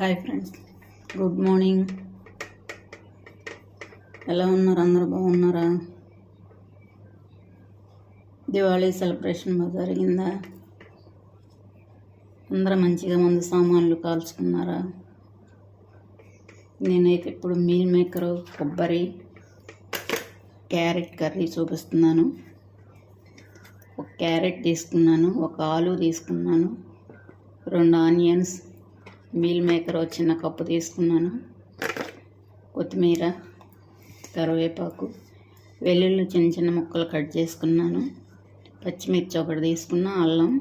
Hi friends. Good morning. ఎలా ఉన్నారు? అందరూ బాగున్నారా? దివాళీ సెలబ్రేషన్ బాగా జరిగిందా? అందరూ మంచిగా మందు సామాన్లు కాల్చుకున్నారా? నేనైతే ఇప్పుడు మీల్ మేకర్ కొబ్బరి క్యారెట్ కర్రీ చూపిస్తున్నాను. ఒక క్యారెట్ తీసుకున్నాను ఒక ఆలు తీసుకున్నాను రెండు ఆనియన్స్ మీల్ మేకర్ ఒక చిన్న కప్పు తీసుకున్నాను. కొత్తిమీర కరివేపాకు వెల్లుల్లి చిన్న చిన్న ముక్కలు కట్ చేసుకున్నాను. పచ్చిమిర్చి ఒకటి తీసుకున్న అల్లం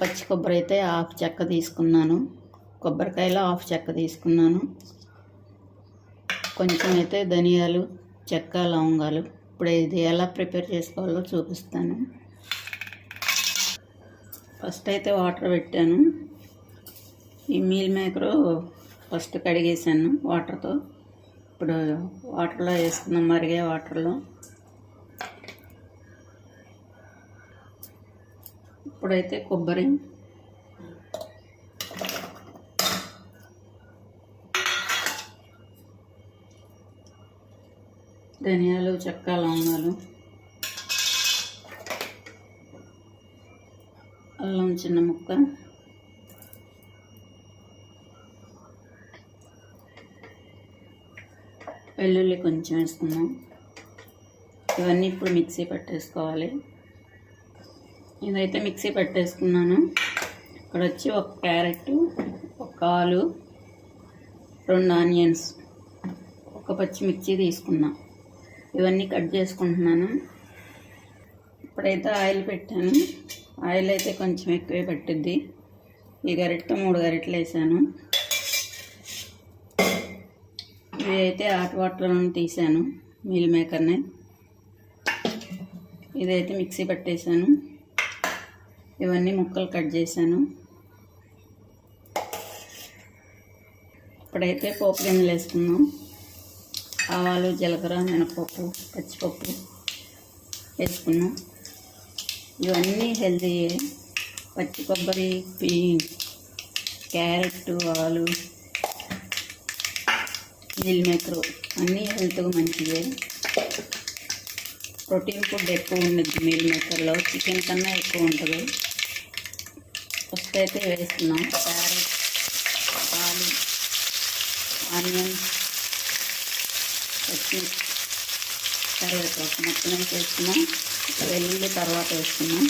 పచ్చి కొబ్బరి అయితే హాఫ్ చెక్క తీసుకున్నాను. కొబ్బరికాయలో హాఫ్ చెక్క తీసుకున్నాను. కొంచెం అయితే ధనియాలు చెక్క లవంగాలు. ఇప్పుడు ఇది ఎలా ప్రిపేర్ చేసుకోవాలో చూపిస్తాను. ఫస్ట్ అయితే వాటర్ పెట్టాను. ఈ మీల్ మేకరు ఫస్ట్ కడిగేసాను వాటర్తో ఇప్పుడు వాటర్లో వేసుకున్నాం మరిగే వాటర్లో ఇప్పుడైతే కొబ్బరి. ధనియాలు చెక్క లవంగాలు. అల్లం చిన్న ముక్క. వెల్లుల్లి కొంచెం వేసుకుందాం. ఇవన్నీ ఇప్పుడు మిక్సీ పట్టేసుకోవాలి. ఇదైతే మిక్సీ పట్టేసుకున్నాను. ఇక్కడ వచ్చి ఒక క్యారెట్ ఒక ఆలు రెండు ఆనియన్స్ ఒక పచ్చిమిర్చి తీసుకున్నా. ఇవన్నీ కట్ చేసుకుంటున్నాను. ఇప్పుడైతే ఆయిల్ పెట్టాను. ఆయిల్ అయితే కొంచెం ఎక్కువే పట్టిద్ది. ఈ గరిటతో మూడు గరిటలు వేసాను. ఇవి అయితే హాట్ వాటర్లో తీసాను మీల్ మేకర్ని. ఇదైతే మిక్సీ పట్టేశాను ఇవన్నీ ముక్కలు కట్ చేశాను. ఇప్పుడైతే పోపు గింజలు వేసుకుందాం. ఆవాలు జీలకర్ర మినపప్పు పచ్చిపప్పు వేసుకున్నాం. ఇవన్నీ హెల్తీయే. పచ్చి కొబ్బరి పీ క్యారెట్ ఆలు మీల్ మేకర్ అన్నీ హెల్త్కు మంచిదే ప్రోటీన్ ఫుడ్ ఎక్కువ ఉండదు మీల్ మేకర్లో చికెన్ కన్నా ఎక్కువ ఉంటుంది. ఫస్ట్ అయితే వేస్తున్నాం క్యారెట్ ఆలు ఆనియన్ పచ్చి కరివేపాకు మొత్తం వేసుకున్నాం. వెల్లుల్లి తర్వాత వేసుకున్నాం.